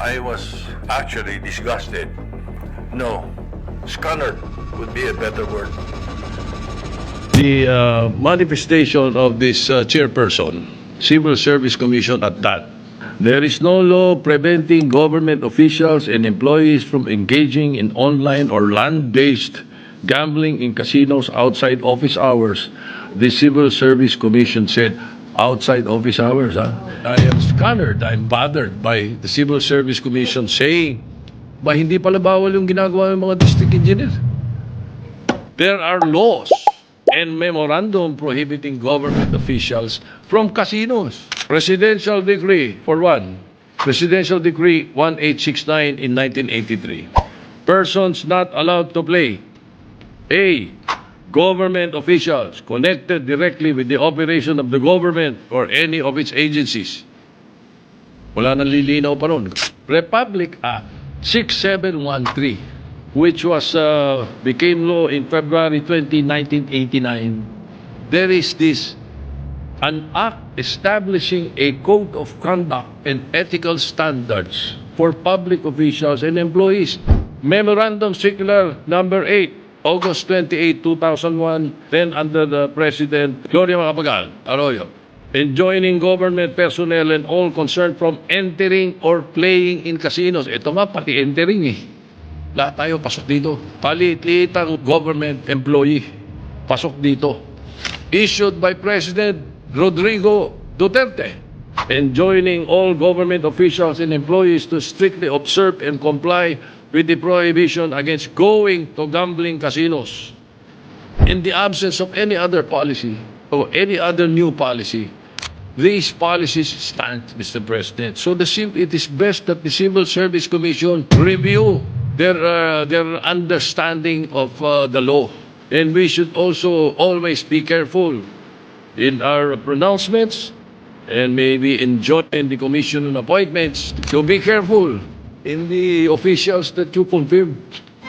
I was actually disgusted. No, scunnered would be a better word. the uh, manifestation of this uh, chairperson, Civil Service Commission at that. There is no law preventing government officials and employees from engaging in online or land-based gambling in casinos outside office hours. The Civil Service Commission said, outside office hours, huh? I am scunnered, I'm bothered by the Civil Service Commission saying, ba hindi pala bawal yung ginagawa ng mga district engineers? There are laws and memorandum prohibiting government officials from casinos. Presidential Decree, for one, Presidential Decree 1869 in 1983. Persons not allowed to play. A. Government officials connected directly with the operation of the government or any of its agencies. Wala nang lilinaw pa. Republic Act 6713, which was uh, became law in February 20, 1989. There is this an act establishing a code of conduct and ethical standards for public officials and employees. Memorandum Circular Number 8, August 28, 2001, then under the President Gloria Macapagal Arroyo, enjoining government personnel and all concerned from entering or playing in casinos. Ito nga, pati entering eh. Lahat tayo pasok dito. Palit-litang government employee. Pasok dito. Issued by President Rodrigo Duterte. Enjoining all government officials and employees to strictly observe and comply with the prohibition against going to gambling casinos. In the absence of any other policy or any other new policy, these policies stand, Mr. President. So the it is best that the Civil Service Commission review their uh, their understanding of uh, the law, and we should also always be careful in our pronouncements and maybe in the commission on appointments. So be careful in the officials that you confirm.